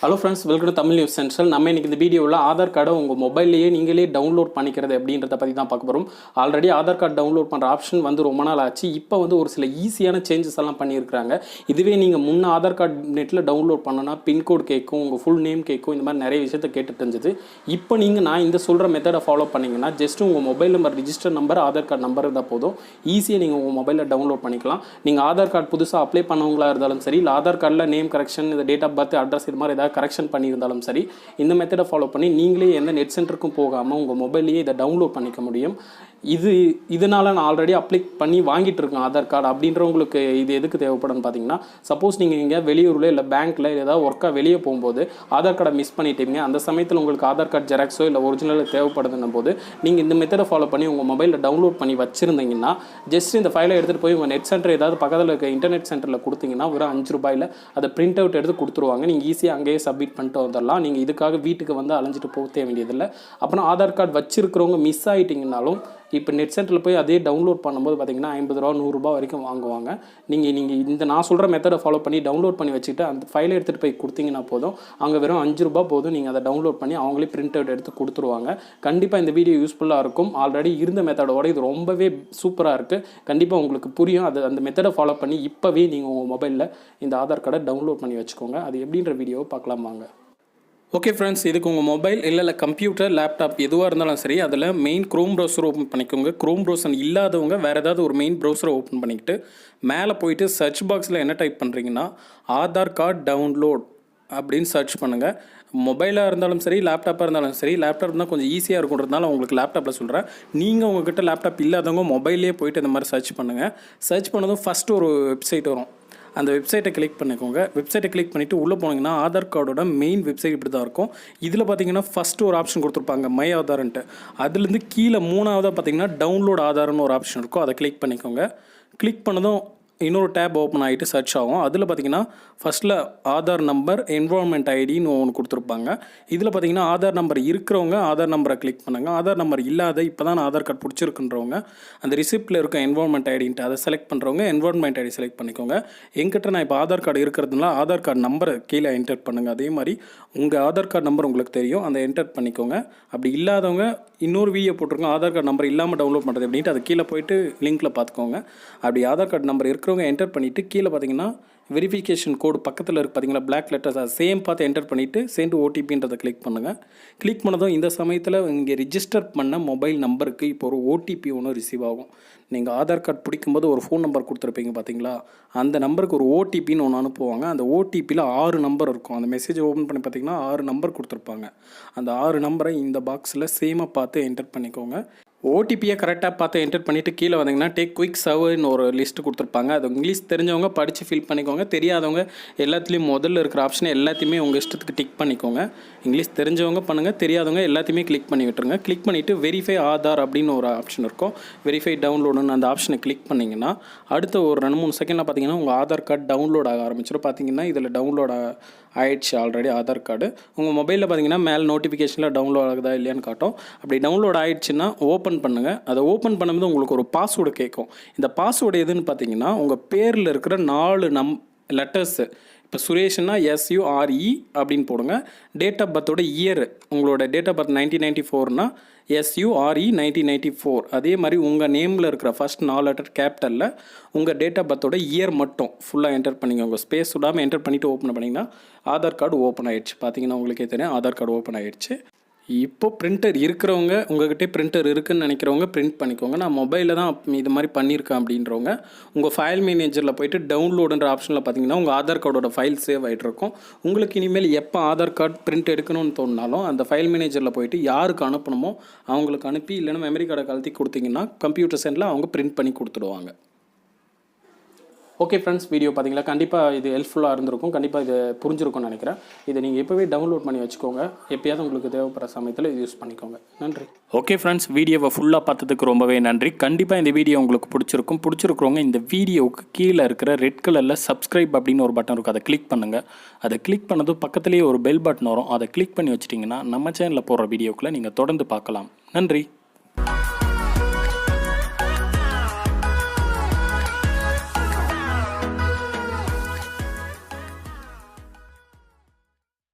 Hello friends welcome to Tamil news central நம்ம இன்னைக்கு இந்த வீடியோவில் ஆதார் கார்டை உங்கள் மொபைல்லையே நீங்களே டவுன்லோட் பண்ணிக்கிறது அப்படின்றத பற்றி தான் பார்க்க போகிறோம் ஆல்ரெடி ஆதார் கார்டு டவுன்லோட் பண்ணுற ஆப்ஷன் வந்து ரொம்ப நாள் ஆச்சு. இப்போ வந்து ஒரு சில ஈஸியான சேஞ்சஸ் எல்லாம் பண்ணியிருக்கிறாங்க. இதுவே நீங்கள் முன்ன ஆதார் கார்டு நெட்டில் டவுன்லோட் பண்ணனா பின்கோட் கேட்கும் உங்கள் ஃபுல் நேம் கேட்கும் இந்த மாதிரி நிறைய விஷயத்த கேட்டுட்டு இருந்தது. இப்போ நீங்கள் நான் இந்த சொல்கிற மெத்தடை ஃபாலோ பண்ணீங்கன்னா ஜஸ்ட் உங்கள் mobile number register number Aadhaar card number இருந்தால் போதும். ஈஸியாக நீங்கள் உங்கள் மொபைலில் டவுன்லோட் பண்ணிக்கலாம். நீங்கள் ஆதார் கார்டு புதுசாக அப்ளை பண்ணவங்களாக இருந்தாலும் சரி இல்லை ஆதார் கார்டில் நேம் கரெக்ஷன் இந்த டேட் ஆஃப் பர்த் அட்ரஸ் இது மாதிரி ஏதாவது கரெக்ஷன் பண்ணியிருந்தாலும் சரி இந்த மெத்தடை ஃபாலோ பண்ணி நீங்களே எந்த நெட் சென்டருக்கும் போகாமல் உங்கள் மொபைல்லையே இதை டவுன்லோட் பண்ணிக்க முடியும். இது இதனால் நான் ஆல்ரெடி அப்ளை பண்ணி வாங்கிட்டு இருக்கேன் ஆதார் கார்டு அப்படின்றவங்களுக்கு இது எதுக்கு தேவைப்படும்னு பார்த்தீங்கன்னா சப்போஸ் நீங்கள் இங்கே வெளியூரில் இல்லை பேங்க்கில் ஏதாவது ஒர்க்காக வெளியே போகும்போது ஆதார் கார்டை மிஸ் பண்ணிட்டீங்க அந்த சமயத்தில் உங்களுக்கு ஆதார் கார்டு ஜெராக்ஸோ இல்லை ஒரிஜினல் தேவைப்படுதுன்னும் போது நீங்கள் இந்த மெத்தடை ஃபாலோ பண்ணி உங்கள் மொபைலில் டவுன்லோட் பண்ணி வச்சுருந்தீங்கன்னா ஜஸ்ட் இந்த ஃபைலை எடுத்துகிட்டு போய் உங்கள் நெட் சென்டர் ஏதாவது பக்கத்தில் இருக்க இன்டர்நெட் சென்டரில் கொடுத்தீங்கன்னா ஒரு அஞ்சு ரூபாயில் அதை பிரிண்ட் அவுட் எடுத்து கொடுத்துருவாங்க. நீங்கள் ஈஸியாக அங்கேயே சப்மிட் பண்ணிட்டு வந்துடலாம். நீங்கள் இதுக்காக வீட்டுக்கு வந்து அலைஞ்சிட்டு போக தேவையதில்லை அப்புறம் ஆதார் கார்டு வச்சுருக்கிறவங்க மிஸ் ஆகிட்டிங்கனாலும் இப்போ நெட் சென்டரில் போய் அதே டவுன்லோட் பண்ணும்போது பார்த்தீங்கன்னா ஐம்பது ரூபா நூறுரூபா வரைக்கும் வாங்குவாங்க. நீங்கள் நீங்கள் இந்த நான் சொல்கிற மெத்தடை ஃபாலோ பண்ணி டவுன்லோட் பண்ணி வச்சுக்கிட்டு அந்த ஃபைலை எடுத்துகிட்டு போய் கொடுத்தீங்கன்னா போதும். அங்கே வெறும் அஞ்சு ரூபா போதும். நீங்கள் அதை டவுன்லோட் பண்ணி அவங்களே பிரிண்ட் அவுட் எடுத்து கொடுத்துருவாங்க. கண்டிப்பாக இந்த வீடியோ யூஸ்ஃபுல்லாக இருக்கும். ஆல்ரெடி இருந்த மெத்தடோட இது ரொம்பவே சூப்பராக இருக்குது கண்டிப்பாக உங்களுக்கு புரியும். அது அந்த மெத்தடை ஃபாலோ பண்ணி இப்போவே நீங்கள் உங்கள் மொபைலில் இந்த ஆதார் கார்டை டவுன்லோட் பண்ணி வச்சுக்கோங்க. அது எப்படின்ற வீடியோவை பார்க்கலாம் வாங்க. ஓகே ஃப்ரெண்ட்ஸ் இதுக்கு உங்கள் மொபைல் இல்லை இல்லை கம்ப்யூட்டர் லேப்டாப் எதுவாக இருந்தாலும் சரி அதில் மெயின் க்ரோம் ப்ரௌசர் ஓப்பன் பண்ணிக்கோங்க. க்ரோம் ப்ரௌசர் இல்லாதவங்க வேறு ஏதாவது ஒரு மெயின் ப்ரௌசரை ஓப்பன் பண்ணிக்கிட்டு மேலே போயிட்டு சர்ச் பாக்ஸில் என்ன டைப் பண்ணுறீங்கன்னா ஆதார் கார்டு டவுன்லோட் அப்படின்னு சர்ச் பண்ணுங்கள் மொபைலாக இருந்தாலும் சரி லேப்டாப்பாக இருந்தாலும் சரி லேப்டாப் இருந்தால் கொஞ்சம் ஈஸியாக இருக்குன்றதுனால உங்களுக்கு லேப்டாப்பில் சொல்கிறேன் நீங்கள் உங்ககிட்ட லேப்டாப் இல்லாதவங்க மொபைல்லே போயிட்டு இந்த மாதிரி சர்ச் பண்ணுங்கள் சர்ச் பண்ணதும் ஃபஸ்ட்டு ஒரு வெப்சைட் வரும். அந்த வெப்சைட்டை கிளிக் பண்ணிக்கோங்க. வெப்சைட்டை கிளிக் பண்ணிவிட்டு உள்ளே போனீங்கன்னா ஆதார் கார்டோட மெயின் வெப்சைட் இப்படி தான் இருக்கும். இதில் பார்த்தீங்கன்னா ஃபஸ்ட்டு ஒரு ஆப்ஷன் கொடுத்துருப்பாங்க மை ஆதார்ன்ட்டு அதுலேருந்து கீழே மூணாவதாக பார்த்தீங்கன்னா டவுன்லோட் ஆதார்னு ஒரு ஆப்ஷன் இருக்கும். அதை கிளிக் பண்ணிக்கோங்க. கிளிக் பண்ணதும் இன்னொரு டேப் ஓப்பன் ஆகிட்டு சர்ச் ஆகும். அதில் பார்த்தீங்கன்னா ஃபஸ்ட்டில் ஆதார் நம்பர் என்வரான்மெண்ட் ஐடின்னு ஒன்று கொடுத்துருப்பாங்க. இதில் பார்த்தீங்கன்னா ஆதார் நம்பர் இருக்கிறவங்க ஆதார் நம்பரை கிளிக் பண்ணுங்கள் ஆதார் நம்பர் இல்லாத இப்போ தான் ஆதார் கார்டு பிடிச்சிருக்குன்றவங்க அந்த ரிசிப்டில் இருக்க என்வரான்மெண்ட் ஐடின்ட்டு அதை செலக்ட் பண்ணுறவங்க என்வரான்மெண்ட் ஐடி செலக்ட் பண்ணிக்கோங்க. எங்கிட்ட நான் இப்போ ஆதார் கார்டு இருக்கிறதுனால ஆதார் கார்டு நம்பரை கீழே என்டர் பண்ணுங்கள் அதே மாதிரி உங்கள் ஆதார் கார்டு நம்பர் உங்களுக்கு தெரியும். அந்த என்டர் பண்ணிக்கோங்க. அப்படி இல்லாதவங்க இன்னொரு வீடியோ போட்டிருக்கோம். ஆதார் கார்டு நம்பர் இல்லாமல் டவுன்லோட் பண்ணுறது அப்படின்ட்டு அது கீழே போயிட்டு லிங்க்கில் பார்த்துக்கோங்க. அப்படி ஆதார் கார்டு நம்பர் இருக்கிறவங்க என்டர் பண்ணிவிட்டு கீழே பார்த்தீங்கன்னா வெரிஃபிகேஷன் கோடு பக்கத்தில் இருக்குது பார்த்தீங்களா பிளாக் லெட்டர்ஸ் அதை சேம் பார்த்து என்டர் பண்ணிவிட்டு சேண்டு ஓடிபின்றதை கிளிக் பண்ணுங்கள் கிளிக் பண்ணதும் இந்த சமயத்தில் இங்கே ரிஜிஸ்டர் பண்ண மொபைல் நம்பருக்கு இப்போ ஒரு ஓடிபி ஒன்று ரிசீவ் ஆகும். நீங்கள் ஆதார் கார்டு பிடிக்கும்போது ஒரு ஃபோன் நம்பர் கொடுத்துருப்பீங்க பார்த்தீங்களா அந்த நம்பருக்கு ஒரு ஓடிபின்னு ஒன்று அனுப்புவாங்க. அந்த ஓடிபியில் ஆறு நம்பர் இருக்கும். அந்த மெசேஜ் ஓப்பன் பண்ணி பார்த்தீங்கன்னா ஆறு நம்பர் கொடுத்துருப்பாங்க. அந்த ஆறு நம்பரை இந்த பாக்ஸில் சேமாக பார்த்து என்டர் பண்ணிக்கோங்க. ஓடிபியை கரெக்டாக பார்த்து என்டர் பண்ணிவிட்டு கீழே வந்தீங்கன்னா டேக் குயிக் சர்வ்னு ஒரு லிஸ்ட்டு கொடுத்துருப்பாங்க. அது இங்கிலீஷ் தெரிஞ்சவங்க படித்து ஃபில் பண்ணிக்கோங்க. தெரியாதவங்க எல்லாத்துலேயும் முதல்ல இருக்கிற ஆப்ஷனை எல்லாத்தையுமே உங்கள் இஷ்டத்துக்கு டிக் பண்ணிக்கோங்க. இங்கிலீஷ் தெரிஞ்சவங்க பண்ணுங்கள் தெரியாதவங்க எல்லாத்தையுமே கிளிக் பண்ணி விட்டுருங்க. கிளிக் பண்ணிவிட்டு வெரிஃபை ஆதார் அப்படின்னு ஒரு ஆப்ஷன் இருக்கும். வெரிஃபை டவுன்லோடுன்னு அந்த ஆப்ஷனை கிளிக் பண்ணிங்கன்னா அடுத்த ஒரு ரெண்டு மூணு செகண்டில் பார்த்தீங்கன்னா உங்கள் ஆதார் கார்டு டவுன்லோட் ஆக ஆரம்பிச்சிடும் பார்த்தீங்கன்னா இதில் டவுன்லோட் ஆயிடுச்சு ஆல்ரெடி ஆதார் கார்டு உங்கள் மொபைலில் பார்த்தீங்கன்னா மேலே நோட்டிஃபிகேஷனில் டவுன்லோட் ஆகுதா இல்லையான்னு காட்டும். அப்படி டவுன்லோட் ஆயிடுச்சுன்னா ஓப்பன் பண்ணுங்கள் அதை ஓப்பன் பண்ணும்போது உங்களுக்கு ஒரு பாஸ்வேர்டு கேட்கும். இந்த பாஸ்வேர்டு எதுன்னு பார்த்தீங்கன்னா உங்கள் பேரில் இருக்கிற நாலு நம் லெட்டர்ஸு இப்போ சுரேஷ்னா எஸ்யூஆர்இ அப்படின்னு போடுங்க. டேட் ஆஃப் பர்த்தோட இயர் உங்களோட date of birth nineteen ninety ஃபோர்னா S U R E nineteen ninety four அதே மாதிரி உங்கள் நேமில் இருக்கிற ஃபஸ்ட் நாலு லெட்டர் கேபிட்டலில் உங்கள் டேட் ஆஃப் பர்த்தோட இயர் மட்டும் ஃபுல்லாக என்டர் பண்ணிங்க. உங்கள் ஸ்பேஸ் விடாமல் என்டர் பண்ணிவிட்டு ஓப்பன் பண்ணிங்கன்னா ஆதார் கார்டு ஓப்பன் ஆகிடுச்சு பார்த்தீங்கன்னா உங்களுக்கே தெரியும். ஆதார் கார்டு ஓப்பன் ஆகிடுச்சு இப்போ பிரிண்டர் இருக்கிறவங்க உங்ககிட்ட பிரிண்டர் இருக்குன்னு நினைக்கிறவங்க பிரிண்ட் பண்ணிக்கோங்க. நான் மொபைலில் தான் இது மாதிரி பண்ணியிருக்கேன் அப்படின்றவங்க உங்கள் ஃபைல் மேனேஜரில் போயிட்டு டவுன்லோடுன்ற ஆப்ஷனில் பார்த்தீங்கன்னா உங்கள் ஆதார் கார்டோட ஃபைல் சேவ் ஆகிட்டு இருக்கும். உங்களுக்கு இனிமேல் எப்போ ஆதார் கார்டு பிரிண்ட் எடுக்கணும்னு தோணினாலும் அந்த ஃபைல் மேனேஜரில் போயிட்டு யாருக்கு அனுப்பணுமோ அவங்களுக்கு அனுப்பி இல்லைன்னா மெமரி கார்டை கழுத்தி கொடுத்தீங்கன்னா கம்ப்யூட்டர் சென்டரில் அவங்க பிரிண்ட் பண்ணி கொடுத்துடுவாங்க. ஓகே ஃப்ரெண்ட்ஸ் வீடியோ பார்த்தீங்களா கண்டிப்பாக இது ஹெல்ப்ஃபுல்லாக இருந்திருக்கும். கண்டிப்பாக இது புரிஞ்சிருக்கும்னு நினைக்கிறேன். இதை நீங்கள் எப்போவே டவுன்லோட் பண்ணி வச்சுக்கோங்க. எப்பயாவது உங்களுக்கு தேவைப்படுற சமயத்தில் இது யூஸ் பண்ணிக்கோங்க. நன்றி. ஓகே ஃப்ரெண்ட்ஸ் வீடியோவை ஃபுல்லாக பார்த்ததுக்கு ரொம்பவே நன்றி. கண்டிப்பாக இந்த வீடியோ உங்களுக்கு பிடிச்சிருக்கும். பிடிச்சிருக்கிறவங்க இந்த வீடியோவுக்கு கீழே இருக்கிற ரெட் கலரில் சப்ஸ்கிரைப் அப்படின்னு ஒரு பட்டன் இருக்கும் அதை கிளிக் பண்ணுங்கள் அதை கிளிக் பண்ணதும் பக்கத்துலேயே ஒரு பெல் பட்டன் வரும். அதை கிளிக் பண்ணி வச்சிட்டிங்கன்னா நம்ம சேனலில் போடுற வீடியோக்குள்ளே நீங்கள் தொடர்ந்து பார்க்கலாம். நன்றி.